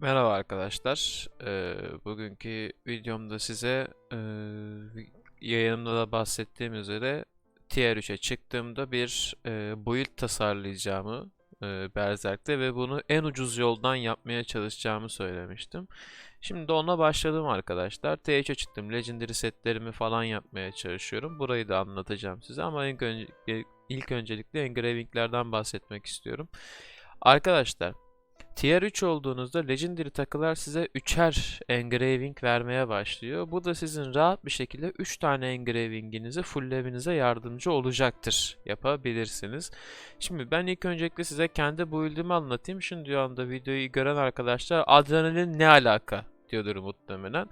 Merhaba arkadaşlar. Ee, bugünkü videomda size e, yayınımda da bahsettiğim üzere Tier 3'e çıktığımda bir e, build tasarlayacağımı e, Berserk'te ve bunu en ucuz yoldan yapmaya çalışacağımı söylemiştim. Şimdi de ona başladım arkadaşlar. 3'e çıktım. Legendary setlerimi falan yapmaya çalışıyorum. Burayı da anlatacağım size ama ilk, önce, ilk öncelikle engravinglerden bahsetmek istiyorum. Arkadaşlar Tier 3 olduğunuzda Legendary takılar size 3'er engraving vermeye başlıyor. Bu da sizin rahat bir şekilde 3 tane engravinginizi fulllemenize yardımcı olacaktır. Yapabilirsiniz. Şimdi ben ilk öncelikle size kendi build'imi anlatayım. Şimdi anda videoyu gören arkadaşlar adrenalin ne alaka diyordur muhtemelen.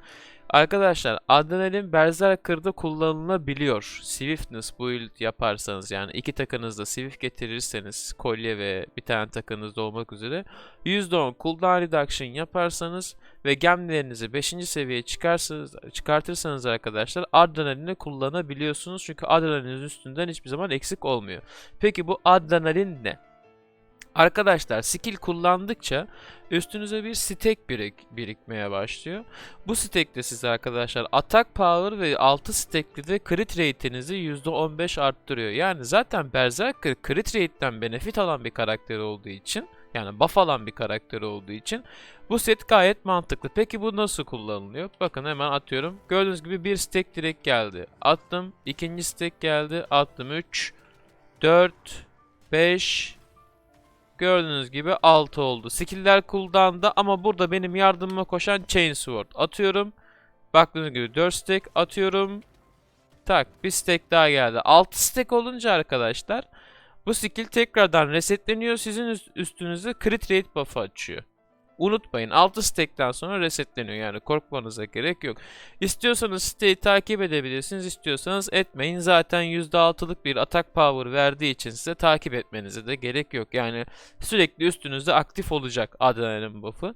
Arkadaşlar adrenalin Berserker'da kullanılabiliyor. Swiftness build yaparsanız yani iki takınızda Swift getirirseniz kolye ve bir tane takınızda olmak üzere %10 cooldown reduction yaparsanız ve gemlerinizi 5. seviyeye çıkarsanız, çıkartırsanız arkadaşlar adrenalini kullanabiliyorsunuz. Çünkü adrenalinin üstünden hiçbir zaman eksik olmuyor. Peki bu adrenalin ne? Arkadaşlar skill kullandıkça üstünüze bir stack birik birikmeye başlıyor. Bu stack de size arkadaşlar attack power ve 6 stack'li de crit rate'inizi %15 arttırıyor. Yani zaten Berserker crit rate'den benefit alan bir karakter olduğu için yani buff alan bir karakter olduğu için bu set gayet mantıklı. Peki bu nasıl kullanılıyor? Bakın hemen atıyorum. Gördüğünüz gibi bir stack direkt geldi. Attım. ikinci stack geldi. Attım 3, 4, 5, Gördüğünüz gibi 6 oldu. Skill'ler cooldown'da ama burada benim yardımıma koşan Chainsword atıyorum. Baktığınız gibi 4 stack atıyorum. Tak bir stack daha geldi. 6 stack olunca arkadaşlar bu skill tekrardan resetleniyor. Sizin üstünüze crit rate buff'ı açıyor. Unutmayın 6 stack'ten sonra resetleniyor yani korkmanıza gerek yok. İstiyorsanız siteyi takip edebilirsiniz istiyorsanız etmeyin. Zaten %6'lık bir atak power verdiği için size takip etmenize de gerek yok. Yani sürekli üstünüzde aktif olacak adrenalin buff'ı.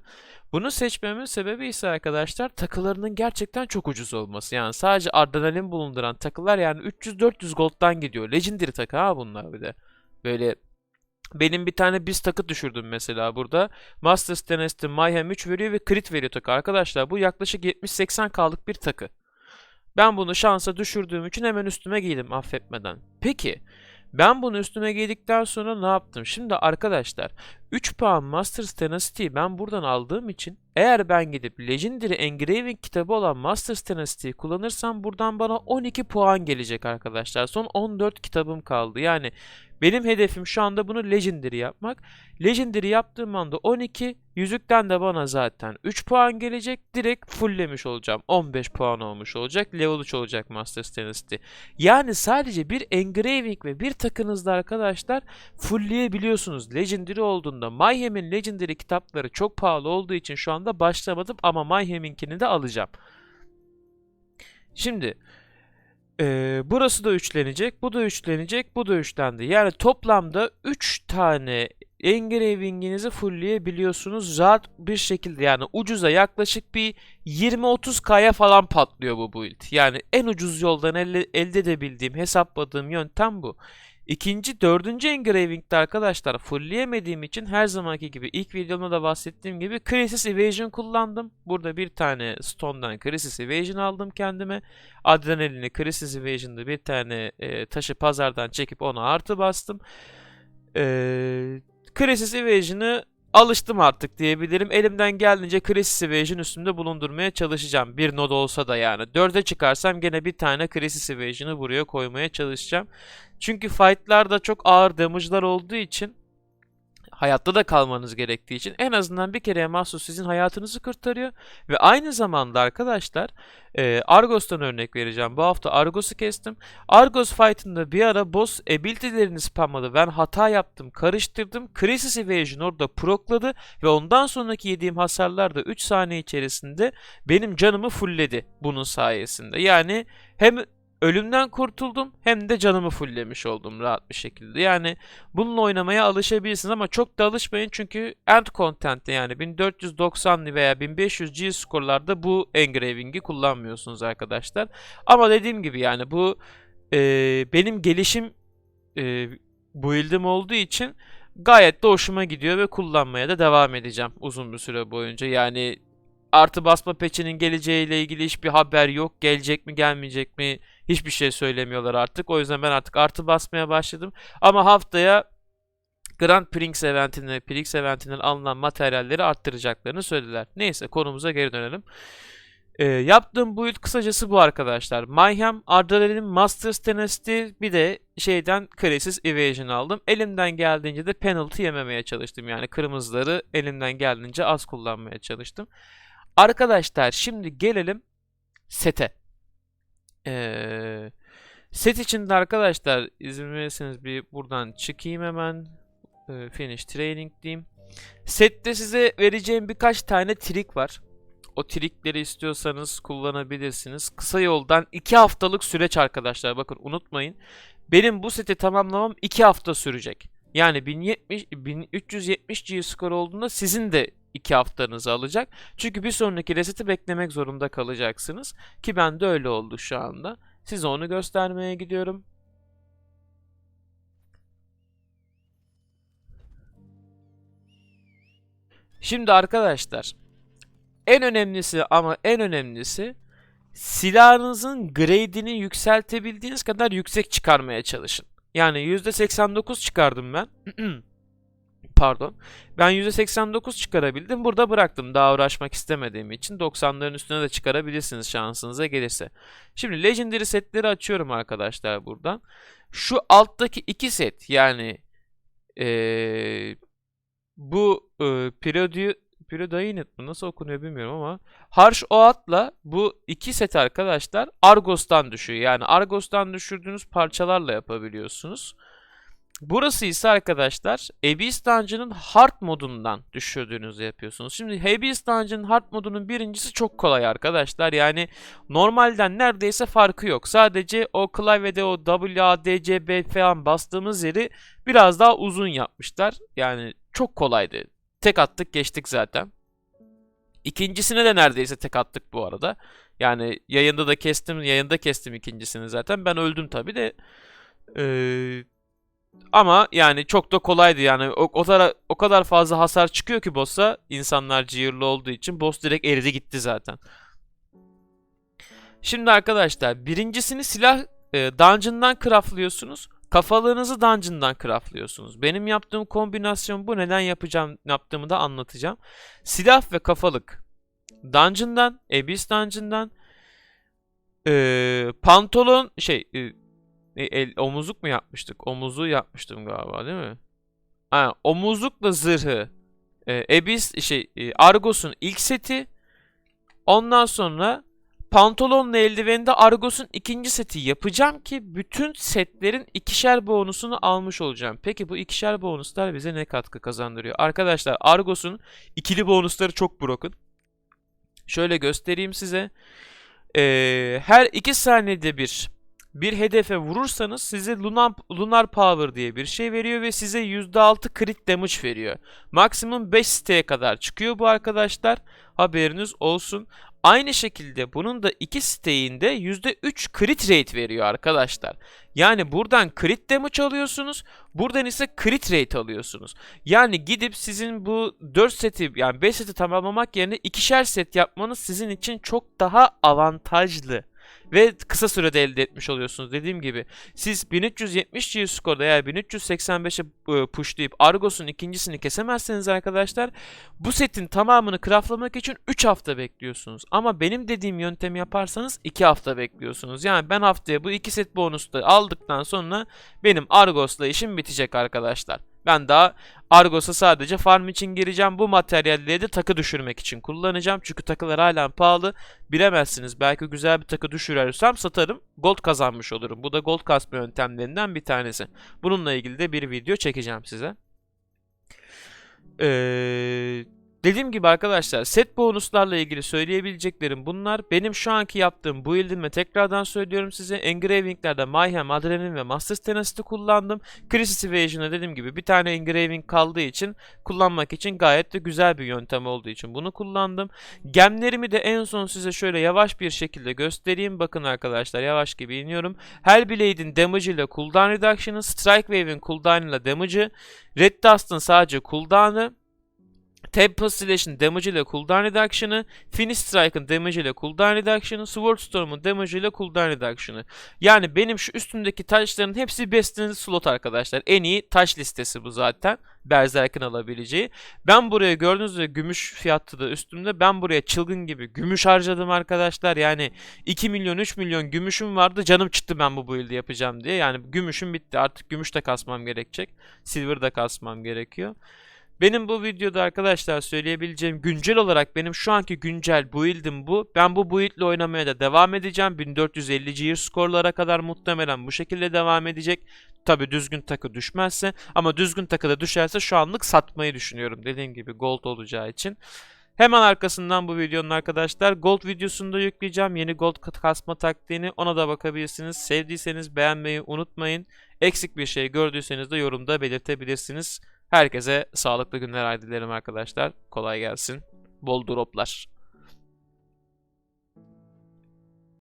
Bunu seçmemin sebebi ise arkadaşlar takılarının gerçekten çok ucuz olması. Yani sadece adrenalin bulunduran takılar yani 300-400 gold'dan gidiyor. Legendary takı ha bunlar bir de. Böyle benim bir tane biz takı düşürdüm mesela burada. Masters Tenesti Mayhem 3 veriyor ve crit veriyor takı. Arkadaşlar bu yaklaşık 70-80k'lık bir takı. Ben bunu şansa düşürdüğüm için hemen üstüme giydim affetmeden. Peki ben bunu üstüme giydikten sonra ne yaptım? Şimdi arkadaşlar 3 puan Masters Tenacity'yi ben buradan aldığım için eğer ben gidip Legendary Engraving kitabı olan Masters Tenacity'yi kullanırsam buradan bana 12 puan gelecek arkadaşlar. Son 14 kitabım kaldı. Yani benim hedefim şu anda bunu Legendary yapmak. Legendary yaptığım anda 12, yüzükten de bana zaten 3 puan gelecek. Direkt fulllemiş olacağım. 15 puan olmuş olacak. Level 3 olacak Masters Tenacity. Yani sadece bir engraving ve bir takınızda arkadaşlar fullleyebiliyorsunuz. Legendary olduğunda Mayhem'in Legendary kitapları çok pahalı olduğu için şu anda başlamadım ama Mayhem'inkini de alacağım. Şimdi ee, burası da üçlenecek, bu da üçlenecek, bu da üçlendi. Yani toplamda 3 tane engravinginizi fullleyebiliyorsunuz rahat bir şekilde. Yani ucuza yaklaşık bir 20-30k'ya falan patlıyor bu build. Yani en ucuz yoldan elde, elde edebildiğim, hesapladığım yöntem bu. İkinci, dördüncü engraving'de arkadaşlar fullleyemediğim için her zamanki gibi ilk videomda da bahsettiğim gibi Crisis Evasion kullandım. Burada bir tane Stone'dan Crisis Evasion aldım kendime. Adrenalini Crisis Evasion'da bir tane e, taşı pazardan çekip ona artı bastım. E, Crisis Evasion'ı alıştım artık diyebilirim. Elimden geldiğince Crisis Evasion üstümde bulundurmaya çalışacağım. Bir node olsa da yani. 4'e çıkarsam gene bir tane Crisis Evasion'ı buraya koymaya çalışacağım. Çünkü fightlarda çok ağır damage'lar olduğu için hayatta da kalmanız gerektiği için en azından bir kereye mahsus sizin hayatınızı kurtarıyor. Ve aynı zamanda arkadaşlar e, Argos'tan örnek vereceğim. Bu hafta Argos'u kestim. Argos fight'ında bir ara boss ability'lerini spamladı. Ben hata yaptım, karıştırdım. Crisis Evasion orada prokladı ve ondan sonraki yediğim hasarlar da 3 saniye içerisinde benim canımı fullledi bunun sayesinde. Yani hem ölümden kurtuldum hem de canımı fulllemiş oldum rahat bir şekilde. Yani bununla oynamaya alışabilirsiniz ama çok da alışmayın çünkü end content'te yani 1490 veya 1500 G skorlarda bu engraving'i kullanmıyorsunuz arkadaşlar. Ama dediğim gibi yani bu e, benim gelişim e, build'im olduğu için Gayet de hoşuma gidiyor ve kullanmaya da devam edeceğim uzun bir süre boyunca. Yani artı basma peçinin geleceğiyle ilgili hiçbir haber yok. Gelecek mi gelmeyecek mi hiçbir şey söylemiyorlar artık. O yüzden ben artık artı basmaya başladım. Ama haftaya Grand Prix eventine, Prix eventinden alınan materyalleri arttıracaklarını söylediler. Neyse konumuza geri dönelim. Ee, yaptığım build kısacası bu arkadaşlar. Mayhem, Ardale'nin Masters Tenacity bir de şeyden Crisis Evasion aldım. Elimden geldiğince de penalty yememeye çalıştım. Yani kırmızıları elimden geldiğince az kullanmaya çalıştım. Arkadaşlar şimdi gelelim sete. Ee, set içinde arkadaşlar izin verirseniz bir buradan çıkayım hemen. Ee, finish training diyeyim. Sette size vereceğim birkaç tane trik var. O trikleri istiyorsanız kullanabilirsiniz. Kısa yoldan 2 haftalık süreç arkadaşlar. Bakın unutmayın. Benim bu seti tamamlamam 2 hafta sürecek. Yani 1070, 1370 G skor olduğunda sizin de 2 haftanızı alacak. Çünkü bir sonraki reseti beklemek zorunda kalacaksınız. Ki bende öyle oldu şu anda. Size onu göstermeye gidiyorum. Şimdi arkadaşlar en önemlisi ama en önemlisi silahınızın grade'ini yükseltebildiğiniz kadar yüksek çıkarmaya çalışın. Yani %89 çıkardım ben. Pardon. Ben %89 çıkarabildim. Burada bıraktım. Daha uğraşmak istemediğim için 90'ların üstüne de çıkarabilirsiniz şansınıza gelirse. Şimdi Legendary setleri açıyorum arkadaşlar buradan. Şu alttaki iki set yani ee, bu e, Periodi Periodinit mi nasıl okunuyor bilmiyorum ama Harsh Oat'la bu iki set arkadaşlar Argos'tan düşüyor. Yani Argos'tan düşürdüğünüz parçalarla yapabiliyorsunuz. Burası ise arkadaşlar Abyss Dungeon'ın Hard modundan düşürdüğünüzü yapıyorsunuz. Şimdi Abyss Dungeon'ın Hard modunun birincisi çok kolay arkadaşlar. Yani normalden neredeyse farkı yok. Sadece o klavyede o W, A, D, C, B falan bastığımız yeri biraz daha uzun yapmışlar. Yani çok kolaydı. Tek attık geçtik zaten. İkincisine de neredeyse tek attık bu arada. Yani yayında da kestim, yayında kestim ikincisini zaten. Ben öldüm tabi de. Ee, ama yani çok da kolaydı yani o, o, kadar, o kadar fazla hasar çıkıyor ki boss'a insanlar cihirli olduğu için boss direkt eridi gitti zaten. Şimdi arkadaşlar birincisini silah e, dungeon'dan craftlıyorsunuz. Kafalığınızı dungeon'dan craftlıyorsunuz. Benim yaptığım kombinasyon bu. Neden yapacağım yaptığımı da anlatacağım. Silah ve kafalık dungeon'dan, Abyss dungeon'dan e, pantolon şey e, el, omuzluk mu yapmıştık? Omuzluğu yapmıştım galiba değil mi? Ha, omuzlukla zırhı e, Abyss şey e, Argos'un ilk seti ondan sonra pantolonla eldiveni de Argos'un ikinci seti yapacağım ki bütün setlerin ikişer bonusunu almış olacağım. Peki bu ikişer bonuslar bize ne katkı kazandırıyor? Arkadaşlar Argos'un ikili bonusları çok broken. Şöyle göstereyim size. Ee, her iki saniyede bir bir hedefe vurursanız size Lunar, Lunar Power diye bir şey veriyor ve size %6 crit damage veriyor. Maksimum 5 siteye kadar çıkıyor bu arkadaşlar. Haberiniz olsun. Aynı şekilde bunun da iki siteğinde %3 crit rate veriyor arkadaşlar. Yani buradan crit damage alıyorsunuz. Buradan ise crit rate alıyorsunuz. Yani gidip sizin bu 4 seti yani 5 seti tamamlamak yerine ikişer set yapmanız sizin için çok daha avantajlı. Ve kısa sürede elde etmiş oluyorsunuz. Dediğim gibi siz 1370 G skorda eğer 1385'e pushlayıp Argos'un ikincisini kesemezseniz arkadaşlar bu setin tamamını craftlamak için 3 hafta bekliyorsunuz. Ama benim dediğim yöntemi yaparsanız 2 hafta bekliyorsunuz. Yani ben haftaya bu 2 set bonusu aldıktan sonra benim Argos'la işim bitecek arkadaşlar. Ben daha Argos'a sadece farm için gireceğim. Bu materyalleri de takı düşürmek için kullanacağım. Çünkü takılar hala pahalı. Bilemezsiniz. Belki güzel bir takı düşürürsem satarım. Gold kazanmış olurum. Bu da gold kasma yöntemlerinden bir tanesi. Bununla ilgili de bir video çekeceğim size. Ee, Dediğim gibi arkadaşlar set bonuslarla ilgili söyleyebileceklerim bunlar. Benim şu anki yaptığım build'ime tekrardan söylüyorum size. Engravinglerde Mayhem, Adrenaline ve Masters Tenacity kullandım. Crisis Evasion'da dediğim gibi bir tane engraving kaldığı için kullanmak için gayet de güzel bir yöntem olduğu için bunu kullandım. Gemlerimi de en son size şöyle yavaş bir şekilde göstereyim. Bakın arkadaşlar yavaş gibi iniyorum. Hellblade'in damage ile cooldown reduction'ı, Strike Wave'in cooldown ile damage'ı, Red Dust'ın sadece cooldown'ı, Tempest Slash'ın damage ile cooldown reduction'ı, Finish Strike'ın damage ile cooldown reduction'ı, Sword Storm'un damage ile cooldown reduction'ı. Yani benim şu üstümdeki taşların hepsi bestinizli slot arkadaşlar. En iyi taş listesi bu zaten. Berserk'in alabileceği. Ben buraya gördüğünüz üzere gümüş fiyatı da üstümde. Ben buraya çılgın gibi gümüş harcadım arkadaşlar. Yani 2 milyon 3 milyon gümüşüm vardı. Canım çıktı ben bu build'i yapacağım diye. Yani gümüşüm bitti. Artık gümüş de kasmam gerekecek. Silver da kasmam gerekiyor. Benim bu videoda arkadaşlar söyleyebileceğim güncel olarak benim şu anki güncel build'im bu. Ben bu build oynamaya da devam edeceğim. 1450 gear skorlara kadar muhtemelen bu şekilde devam edecek. Tabi düzgün takı düşmezse ama düzgün takı da düşerse şu anlık satmayı düşünüyorum. Dediğim gibi gold olacağı için. Hemen arkasından bu videonun arkadaşlar gold videosunu da yükleyeceğim. Yeni gold kasma taktiğini ona da bakabilirsiniz. Sevdiyseniz beğenmeyi unutmayın. Eksik bir şey gördüyseniz de yorumda belirtebilirsiniz. Herkese sağlıklı günler dilerim arkadaşlar. Kolay gelsin. Bol droplar.